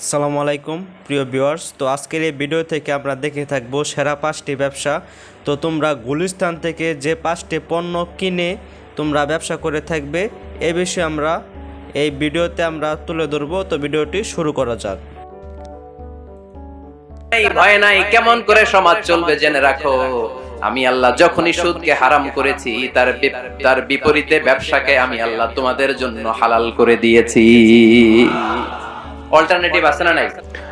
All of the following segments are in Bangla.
আসসালামু আলাইকুম, প্রিয় ভিউয়ার্স তো আজকের এই ভিডিও থেকে আমরা দেখে থাকব সেরা পাঁচটি ব্যবসা। তো তোমরা গুলিস্তান থেকে যে পাঁচটি পণ্য কিনে তোমরা ব্যবসা করে থাকবে, এ বিষয়ে আমরা এই ভিডিওতে আমরা তুলে ধরবো। তো ভিডিওটি শুরু করা যাক। ভয় নাই, কেমন করে সমাজ চলবে জেনে রাখো। আমি আল্লাহ যখনই সুদকে হারাম করেছি, তার তার বিপরীতে ব্যবসাকে আমি আল্লাহ তোমাদের জন্য হালাল করে দিয়েছি। অল্টারনেটিভ আছে না নাই?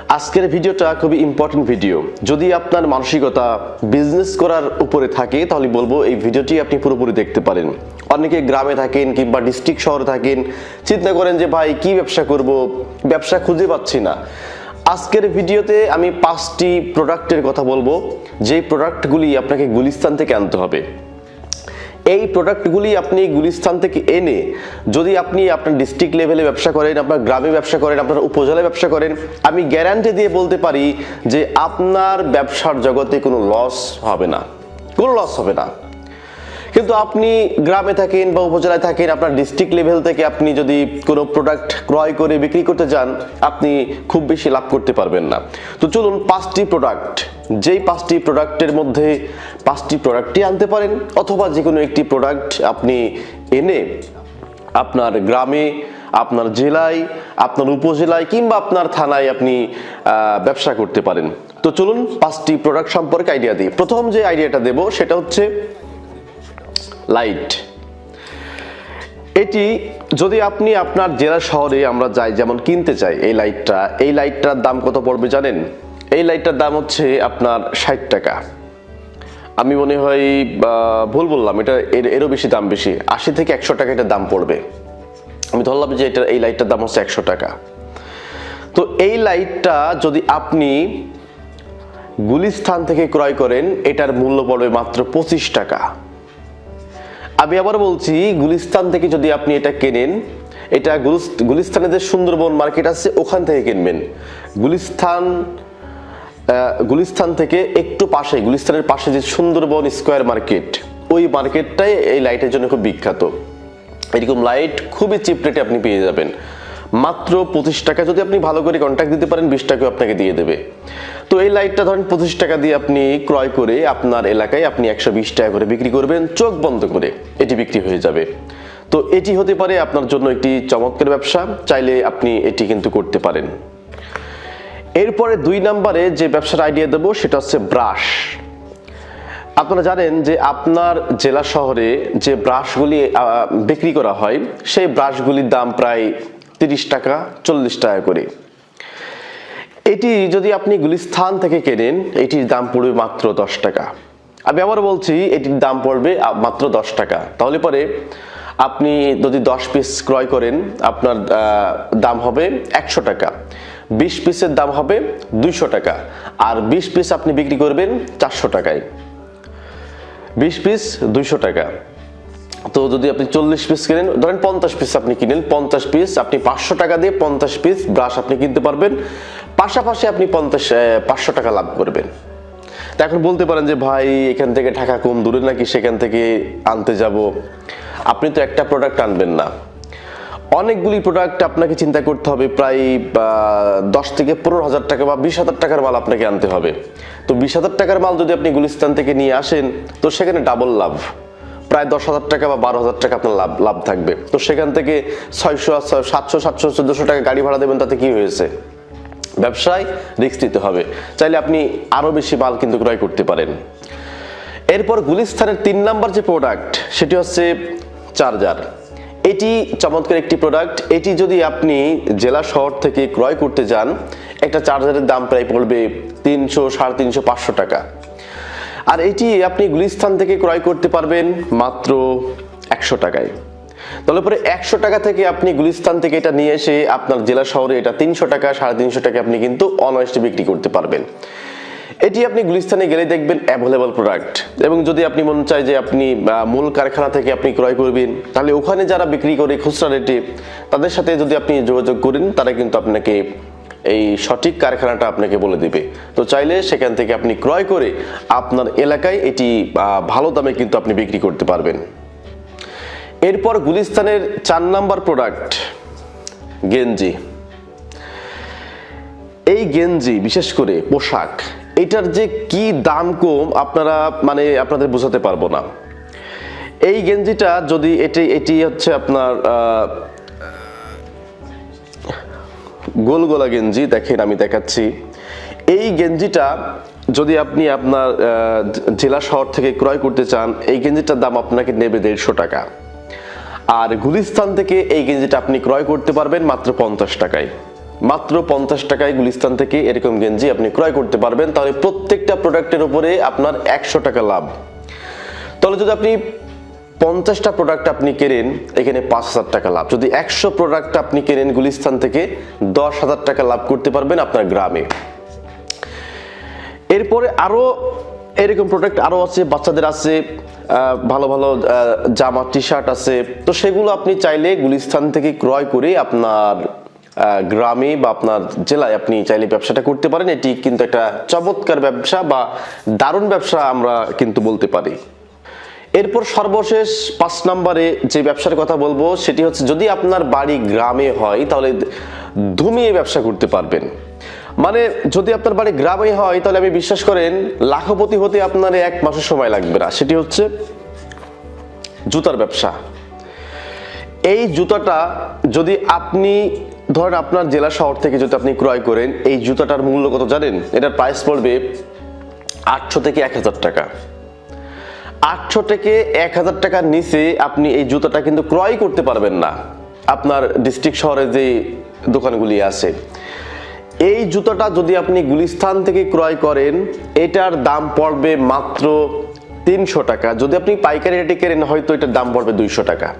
আজকের ভিডিওটা খুবই ইম্পর্টেন্ট ভিডিও যদি আপনার মানসিকতা বিজনেস করার উপরে থাকে, তাহলে বলব এই ভিডিওটি আপনি পুরোপুরি দেখতে পারেন। অনেকে গ্রামে থাকেন কিংবা ডিস্ট্রিক্ট শহরে থাকেন, চিন্তা করেন যে, ভাই, কি ব্যবসা করব? ব্যবসা খুঁজে পাচ্ছি না। আজকের ভিডিওতে আমি পাঁচটি প্রোডাক্টের কথা বলব। যেই প্রোডাক্টগুলি আপনাকে গুলিস্তান থেকে আনতে হবে। এই প্রোডাক্টগুলি আপনি গুলিস্থান থেকে এনে যদি আপনি আপনার ডিস্ট্রিক্ট লেভেলে ব্যবসা করেন, আপনার গ্রামে ব্যবসা করেন, আপনার উপজেলায় ব্যবসা করেন, আমি গ্যারান্টি দিয়ে বলতে পারি যে আপনার ব্যবসার জগতে কোনো লস হবে না। কোনো লস হবে না। কিন্তু আপনি গ্রামে থাকেন বা উপজেলায় থাকেন, আপনার ডিস্ট্রিক্ট লেভেল থেকে আপনি যদি কোনো প্রোডাক্ট ক্রয় করে বিক্রি করতে যান, আপনি খুব বেশি লাভ করতে পারবেন না। তো চলুন পাঁচটি প্রোডাক্ট যেই পাঁচটি প্রোডাক্টের মধ্যে পাঁচটি প্রোডাক্টই আনতে পারেন, অথবা যে কোনো একটি প্রোডাক্ট আপনি এনে আপনার গ্রামে, আপনার জেলায়, আপনার উপজেলায় কিংবা আপনার থানায় আপনি ব্যবসা করতে পারেন। তো চলুন পাঁচটি প্রোডাক্ট সম্পর্কে আইডিয়া দিই। প্রথম যে আইডিয়াটা দেব সেটা হচ্ছে লাইট। এটি যদি আপনি আপনার জেলা শহরে আমরা যাই, যেমন কিনতে চাই, এই লাইটটা, এই লাইটটার দাম কত পড়বে জানেন? এই লাইটটার দাম হচ্ছে আপনার ষাট টাকা। আমি মনে হয় ভুল বললাম, এটা এর, এরও বেশি দাম বেশি, আশি থেকে একশো টাকা এটার দাম পড়বে। আমি ধরলাম যে এটা এই লাইটটার দাম হচ্ছে একশো টাকা। তো এই লাইটটা যদি আপনি গুলিস্থান থেকে ক্রয় করেন, এটার মূল্য পড়বে মাত্র পঁচিশ টাকা। আমি আবার বলছি গুলিস্তান থেকে যদি আপনি এটা কেনেন, এটা গুলিস- গুলিস্তানে যে সুন্দরবন মার্কেট আছে, ওখান থেকে কিনবেন। গুলিস্তান গুলিস্তান থেকে একটু পাশে গুলিস্তানের পাশে যে সুন্দরবন স্কোয়ার মার্কেট, ওই মার্কেটটাই এই লাইটের জন্য খুব বিখ্যাত। এরকম লাইট খুবই চিপ রেটে আপনি পেয়ে যাবেন। মাত্র পঁচিশ টাকা যদি আপনি ভালো করে কন্ট্যাক্ট দিতে পারেন, বিশ টাকাও আপনাকে দিয়ে দেবে। তো এই লাইটটা ধরেন পঁচিশ টাকা দিয়ে আপনি ক্রয় করে আপনার এলাকায় আপনি একশো বিশ টাকা করে বিক্রি করবেন, চোখ বন্ধ করে এটি বিক্রি হয়ে যাবে। তো এটি হতে পারে আপনার জন্য একটি চমৎকার ব্যবসা, চাইলে আপনি এটি কিন্তু করতে পারেন। এরপরে দুই নম্বরে যে ব্যবসার আইডিয়া দেবো, সেটা হচ্ছে ব্রাশ। আপনারা জানেন যে আপনার জেলা শহরে যে ব্রাশগুলি বিক্রি করা হয়, সেই ব্রাশগুলির দাম প্রায় তিরিশ টাকা, চল্লিশ টাকা করে। এটি যদি আপনি গুলিস্থান থেকে কেনেন, এটির দাম পড়বে মাত্র দশ টাকা। আমি আবার বলছি, এটির দাম পড়বে মাত্র দশ টাকা। তাহলে পরে আপনি যদি দশ পিস ক্রয় করেন, আপনার দাম হবে একশো টাকা। বিশ পিসের দাম হবে দুইশো টাকা। আর বিশ পিস আপনি বিক্রি করবেন চারশো টাকায়। বিশ পিস দুইশো টাকা। তো যদি আপনি চল্লিশ পিস কিনেন, ধরেন পঞ্চাশ পিস আপনি কিনেন, পঞ্চাশ পিস, আপনি পাঁচশো টাকা দিয়ে পঞ্চাশ পিস ব্রাশ আপনি কিনতে পারবেন। পাশাপাশি আপনি পঞ্চাশ পাঁচশো টাকা লাভ করবেন। তা এখন বলতে পারেন যে, ভাই, এখান থেকে ঢাকা কম দূরে নাকি সেখান থেকে আনতে যাব? আপনি তো একটা প্রোডাক্ট আনবেন না। অনেকগুলি প্রোডাক্ট আপনাকে চিন্তা করতে হবে, প্রায় দশ থেকে পনেরো হাজার টাকা বা বিশ হাজার টাকার মাল আপনাকে আনতে হবে। তো বিশ হাজার টাকার মাল যদি আপনি গুলিস্তান থেকে নিয়ে আসেন, তো সেখানে ডাবল লাভ। প্রায় দশ হাজার টাকা বা বারো হাজার টাকা আপনার লাভ লাভ থাকবে। তো সেখান থেকে ছয়শো সাতশো সাতশো, চোদ্দশো টাকা গাড়ি ভাড়া দেবেন, তাতে কি হয়েছে? ব্যবসায় রিস্ক নিতে হবে। চাইলে আপনি আরও বেশি মাল কিন্তু ক্রয় করতে পারেন। এরপর গুলিস্তানের তিন নাম্বার যে প্রোডাক্ট সেটি হচ্ছে চার্জার এটি চমৎকার একটি প্রোডাক্ট এটি যদি আপনি জেলা শহর থেকে ক্রয় করতে যান, একটা চার্জারের দাম প্রায় পড়বে তিনশো, সাড়ে তিনশো, পাঁচশো টাকা। আর এটি আপনি গুলিস্তান থেকে ক্রয় করতে পারবেন মাত্র একশো টাকায়। তাহলে পরে একশো টাকা থেকে আপনি গুলিস্তান থেকে এটা নিয়ে এসে আপনার জেলা শহরে এটা তিনশো টাকা, সাড়ে তিনশো টাকা আপনি কিন্তু অনয়েস্টে বিক্রি করতে পারবেন। এটি আপনি গুলিস্তানে গেলে দেখবেন অ্যাভেলেবল প্রোডাক্ট এবং যদি আপনি মন চায় যে আপনি মূল কারখানা থেকে আপনি ক্রয় করবেন, তাহলে ওখানে যারা বিক্রি করে খুচরা রেটে, তাদের সাথে যদি আপনি যোগাযোগ করেন, তারা কিন্তু আপনাকে এই সঠিক কারখানাটা আপনাকে বলে দিবে। তো চাইলে সেখান থেকে আপনি ক্রয় করে আপনার এলাকায় এটি ভালো দামে কিন্তু আপনি বিক্রি করতে পারবেন। এরপর গুলিস্তানের চার নাম্বার প্রোডাক্ট গেঞ্জি। এই গেঞ্জি, বিশেষ করে পোশাক এটার যে কি দাম কম আপনারা মানে আপনাদের বোঝাতে পারব না। এই গেঞ্জিটা যদি এটি এটি হচ্ছে আপনার আহ, গোল গোলা গেঞ্জি দেখেন আমি দেখাচ্ছি। এই গেঞ্জিটা যদি আপনি আপনার জেলা শহর থেকে ক্রয় করতে চান এই গেঞ্জিটার দাম আপনাকে নেবে দেড়শো টাকা। আর গুলিস্তান থেকে এই গেঞ্জিটা আপনি ক্রয় করতে পারবেন মাত্র পঞ্চাশ টাকায়। মাত্র পঞ্চাশ টাকায় গুলিস্তান থেকে এরকম গেঞ্জি আপনি ক্রয় করতে পারবেন, তাহলে প্রত্যেকটা প্রোডাক্টের উপরে আপনার একশো টাকা লাভ। তাহলে যদি আপনি পঞ্চাশটা প্রোডাক্ট আপনি কেনেন, এখানে পাঁচ হাজার টাকা লাভ। যদি একশো প্রোডাক্ট আপনি কেনেন গুলিস্তান থেকে, দশ হাজার টাকা লাভ করতে পারবেন আপনার গ্রামে। এরপরে আরও এরকম প্রোডাক্ট আরও আছে, বাচ্চাদের আছে ভালো ভালো জামা টি শার্ট আছে। তো সেগুলো আপনি চাইলে গুলিস্তান থেকে ক্রয় করে আপনার গ্রামে বা আপনার জেলায় আপনি চাইলে ব্যবসাটা করতে পারেন। এটি কিন্তু একটা চমৎকার ব্যবসা বা দারুণ ব্যবসা আমরা কিন্তু বলতে পারি। এরপর সর্বশেষ পাঁচ নম্বরে যে ব্যবসার কথা বলব, সেটি হচ্ছে যদি আপনার বাড়ি গ্রামে হয়, তাহলে ধুমিয়ে ব্যবসা করতে পারবেন। মানে যদি আপনার বাড়ি গ্রামে হয়, তাহলে আমি বিশ্বাস করেন, লাখপতি হতে আপনার এক মাসের সময় লাগবে না। সেটি হচ্ছে জুতার ব্যবসা। এই জুতাটা যদি আপনি ধরেন আপনার জেলা শহর থেকে যদি আপনি ক্রয় করেন, এই জুতাটার মূল্য কত জানেন? এটার প্রাইস পড়বে আটশো থেকে এক হাজার টাকা। আটশো থেকে এক হাজার টাকার নিচে আপনি এই জুতাটা কিন্তু ক্রয় করতে পারবেন না। আপনার ডিস্ট্রিক্ট শহরে যে দোকানগুলি আছে। এই জুতাটা যদি আপনি গুলিস্থান থেকে ক্রয় করেন, এটার দাম পড়বে মাত্র তিনশো টাকা। যদি আপনি পাইকারি রেটে কেনেন, হয়তো এটার দাম পড়বে দুইশো টাকা।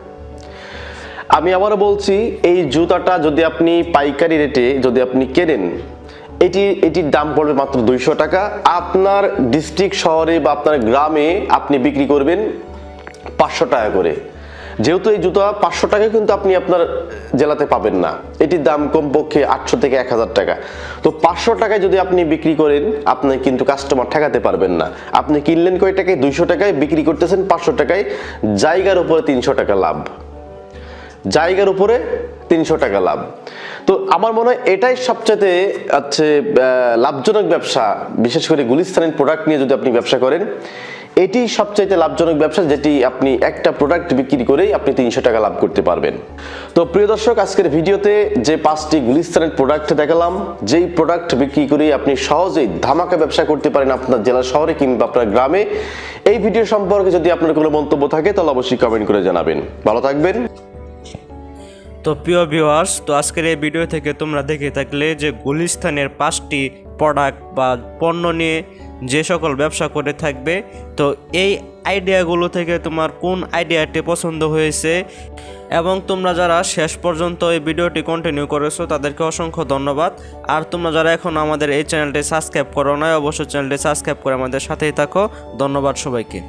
আমি আবারও বলছি, এই জুতাটা যদি আপনি পাইকারি রেটে যদি আপনি কেনেন, এটি, এটির দাম পড়বে মাত্র দুইশো টাকা। আপনার ডিস্ট্রিক্ট শহরে বা আপনার গ্রামে আপনি বিক্রি করবেন পাঁচশো টাকা করে। যেহেতু এই জুতা পাঁচশো টাকা কিন্তু আপনি আপনার জেলাতে পাবেন না। এটির দাম কমপক্ষে আটশো থেকে এক হাজার টাকা। তো পাঁচশো টাকায় যদি আপনি বিক্রি করেন, আপনি কিন্তু কাস্টমার ঠেকাতে পারবেন না। আপনি কিনলেন কয় টাকায়? দুইশো টাকায়, বিক্রি করতেছেন পাঁচশো টাকায়। জায়গার উপরে তিনশো টাকা লাভ। জায়গার উপরে তিনশো টাকা লাভ। তো আমার মনে হয় এটাই সবচেয়ে হচ্ছে লাভজনক ব্যবসা, বিশেষ করে গুলিস্তানের প্রোডাক্ট নিয়ে যদি আপনি ব্যবসা করেন, এটি সবচাইতে লাভজনক ব্যবসা যেটি আপনি একটা প্রোডাক্ট বিক্রি করেই আপনি তিনশো টাকা লাভ করতে পারবেন। তো প্রিয় দর্শক, আজকের ভিডিওতে যে পাঁচটি গুলিস্তানের প্রোডাক্ট দেখালাম, যেই প্রোডাক্ট বিক্রি করে আপনি সহজেই ধামাকা ব্যবসা করতে পারেন আপনার জেলা শহরে কিংবা আপনার গ্রামে, এই ভিডিও সম্পর্কে যদি আপনার কোনো মন্তব্য থাকে, তাহলে অবশ্যই কমেন্ট করে জানাবেন। ভালো থাকবেন। তো প্রিয় ভিউয়ার্স তো আজকের এই ভিডিও থেকে তোমরা দেখে থাকলে যে গুলিস্তানের পাঁচটি প্রোডাক্ট বা পণ্য নিয়ে যে সকল ব্যবসা করে থাকবে, তো এই আইডিয়াগুলো থেকে তোমার কোন আইডিয়াটি পছন্দ হয়েছে? এবং তোমরা যারা শেষ পর্যন্ত এই ভিডিওটি কন্টিনিউ করেছ, তাদেরকে অসংখ্য ধন্যবাদ। আর তোমরা যারা এখন আমাদের এই চ্যানেলটি সাবস্ক্রাইব করো না অবশ্যই চ্যানেলটি সাবস্ক্রাইব করে আমাদের সাথেই থাকো। ধন্যবাদ সবাইকে।